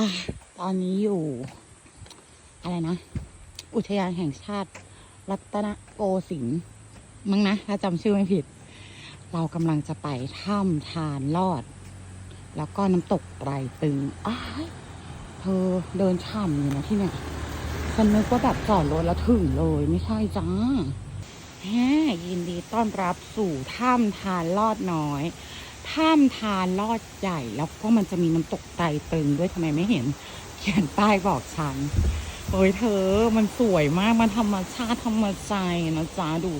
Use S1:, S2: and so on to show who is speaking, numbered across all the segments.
S1: อะตอนนี้อยู่ อะไรนะ อุทยานแห่งชาติ รัตนโกสินทร์มั้งนะ ถ้าจำชื่อไม่ผิด เรากำลังจะไปถ้ำทานลอด แล้วก็น้ำตกไตรตึงอ้ายเธอเดินฉ่ำอยู่นะที่เนี่ยฉันนึกว่าแบบจอดรถแล้วถึงเลยไม่ใช่จ้าแฮยินดีต้อนรับสู่ถ้ำทานลอดน้อย ถ้ำทานลอดใหญ่ แล้วก็มันจะมีน้ำตกไตตึงด้วยทำไมไม่เห็น เขียนป้ายบอกฉันเฮ้ยเธอ มันสวยมาก มันธรรมชาติธรรมใจนะจ๊ะดู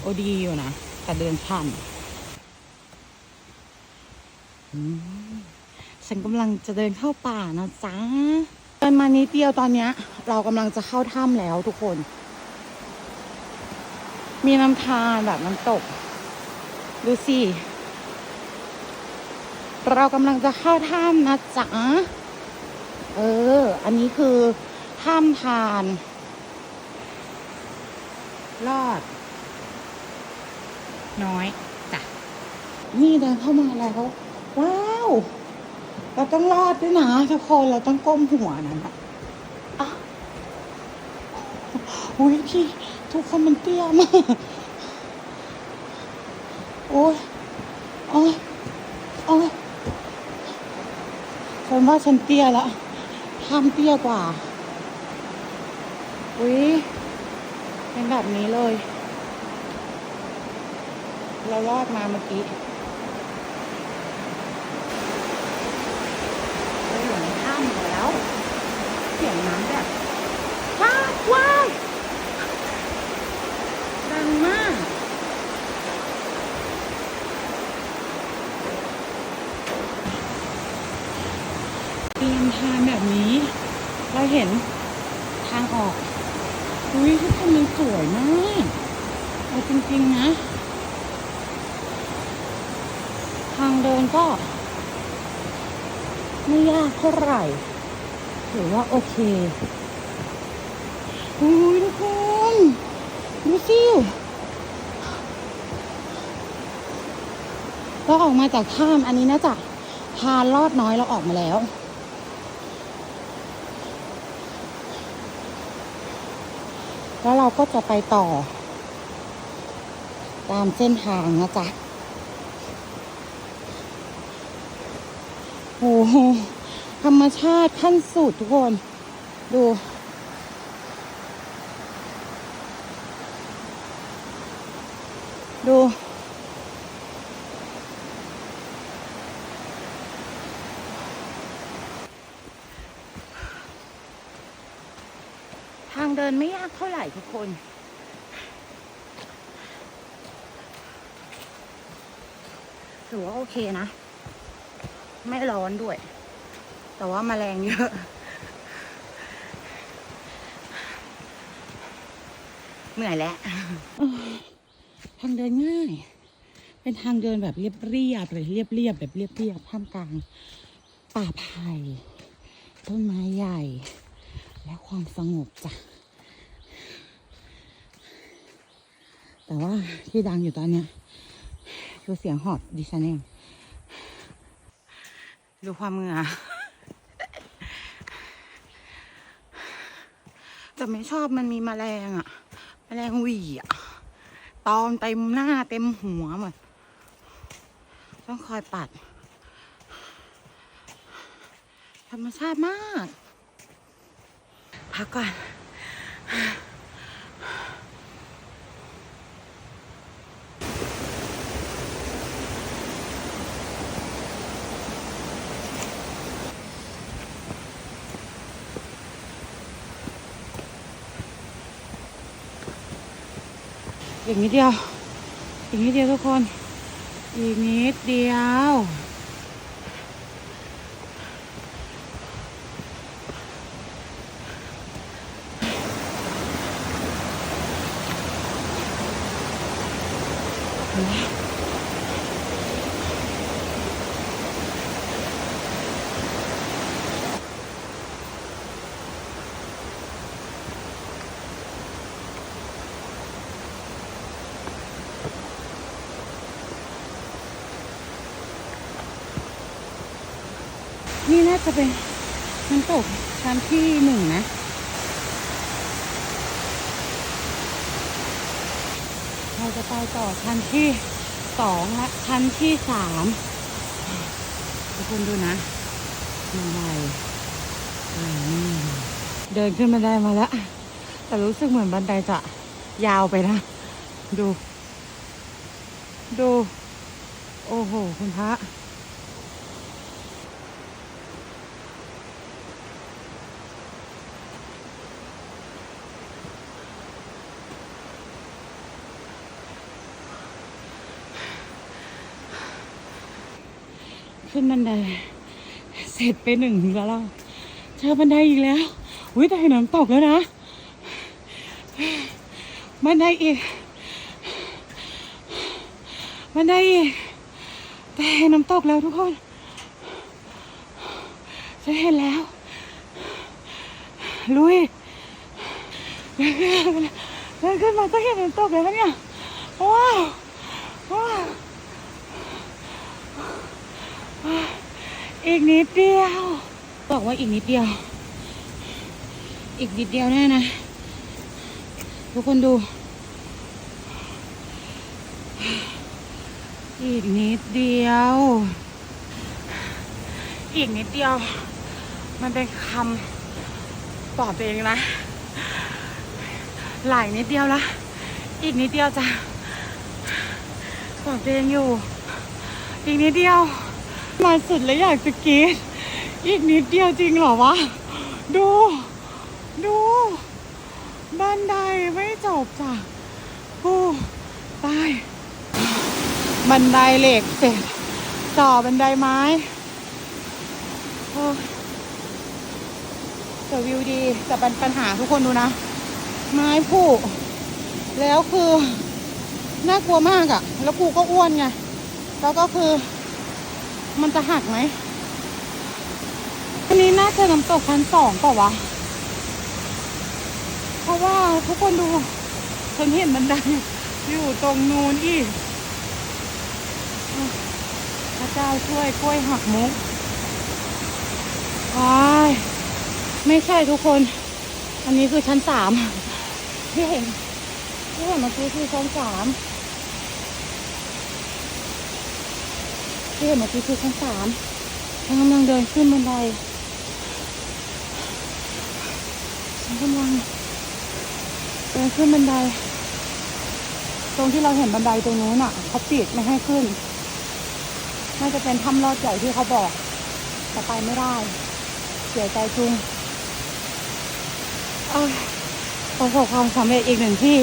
S1: โอดีอยู่นะแต่เดินช่ำอืมฉันกำลังจะเดินเข้าป่านะจ๊ะเดินมานิดเดียวตอนเนี้ย เรากำลังจะเข้าถ้ำแล้วทุกคน มีน้ำทานแบบน้ำตก ดูสิ เรากำลังจะเข้าถ้ำนะจ๊ะ เออ อันนี้คือถ้ำทาน รอด น้อยจ้ะ นี่เดินเข้ามาแล้ว ว้าว เราต้องรอดด้วยนะทุกคนเราต้องก้มหัวนะนะอะอุ้ยพี่ทุกคนมันเตี้ยมาก โอ้ยโอ้ยโอ้ยฉัน ว่าฉันเตี้ยแล้วห้ามเตี้ยกว่า อุ้ยเป็นแบบนี้เลย เรารอดมาเมื่อกี้เราอยู่ในถ้ำแล้ว เสียงน้ำแบบว้าวว้าวดังมาก เตรียมทานแบบนี้ เราเห็นทางออก อุ้ยทุกคนมันสวยมากเอาจริงๆนะ ทางเดินก็ ไม่ยากเท่าไหร่ ถือว่าโอเคอุ้ยทุกคนดูสิเราออกมาจากถ้ำอันนี้น่าจะพานลอดน้อยเราออกมาแล้ว แล้วเราก็จะไปต่อ ตามเส้นทางนะจ๊ะโอ้โหธรรมชาติขั้นสุดทุกคน ดู ดู เดินไม่ยากเท่าไหร่ทุกคน ถือว่าโอเคนะ ไม่ร้อนด้วย แต่ว่ามาแมลงเยอะเหนื่อยแล้วทางเดินง่าย เป็นทางเดินแบบเรียบเรียบเลยเรียบเรียบแบบเรียบเรียบท่ามกลาง ป่าไผ่ต้นไม้ใหญ่ และความสงบจ้ะ แต่ว่าที่ดังอยู่ตอนเนี้ยคือเสียงหอบดิฉันเองดูความเหงื่อแต่ไม่ชอบมันมีแมลงอะแมลงวีอะตอมเต็มหน้าเต็มหัวหมดต้องคอยปัด ธรรมชาติมาก พักก่อน อีกนิดเดียวอีกนิดเดียวทุกคน อีกนิดเดียว นี่น่าจะเป็นน้ำตกชั้นที่หนึ่งนะ เราจะไปต่อชั้นที่สองและชั้นที่สามทุกคนดูนะบันไดอ่านี่เดินขึ้นบันไดมาแล้ว แต่รู้สึกเหมือนบันไดจะยาวไปนะ ดู ดู โอ้โห คุณพระ ขึ้นบันได เสร็จไปหนึ่งแล้วเราเจอบันไดอีกแล้ว อุ้ยแต่เห็นน้ำตกแล้วนะ บันไดอีก บันไดอีก แต่เห็นน้ำตกแล้วทุกคนฉันเห็นแล้ว ลุยเดินขึ้นมาเดินขึ้นมาก็เห็นน้ำตกแล้วเนี่ย ว้าว ว้าว อีกนิดเดียว บอกว่าอีกนิดเดียว อีกนิดเดียวแน่นะ ทุกคนดู อีกนิดเดียว อีกนิดเดียว มันเป็นคำตอบตัวเองนะ หลายนิดเดียวละ อีกนิดเดียวจ้ะตอบตัวเองอยู่ อีกนิดเดียว มาสุดแล้วอยากจะกรีดอีกนิดเดียวจริงเหรอวะ ดู ดู บันไดไม่จบจ้ะผู้ตาย บันไดเหล็กเสร็จ ต่อบันไดไม้แต่วิวดีแต่ปัญหาทุกคนดูนะ ไม้ผุแล้วคือ น่ากลัวมากอะ่ะ แล้วกูก็อ้วนไง แล้วก็คือ มันจะหักไหมอันนี้น่าจะน้ำตกชั้นสองเปล่าวะ เพราะว่าทุกคนดู ฉันเห็นบันไดอยู่ตรงนู้นอีกพระเจ้าช่วยกล้วยหักมุกว้ายไม่ใช่ทุกคน อันนี้คือชั้นสามที่เห็นที่เห็นเมื่อกี้คือชั้นสาม ที่เห็นเมื่อกี้คือชั้นสามฉันกำลังเดินขึ้นบันไดฉันกำลังเดินขึ้นบันได ตรงที่เราเห็นบันไดตรงนู้นอะเขาปิดไม่ให้ขึ้น น่าจะเป็นถ้ำลอดใหญ่ที่เขาบอกแต่ไปไม่ได้ เสียใจจุงเอ้ยประสบความสำเร็จอีกหนึ่งที่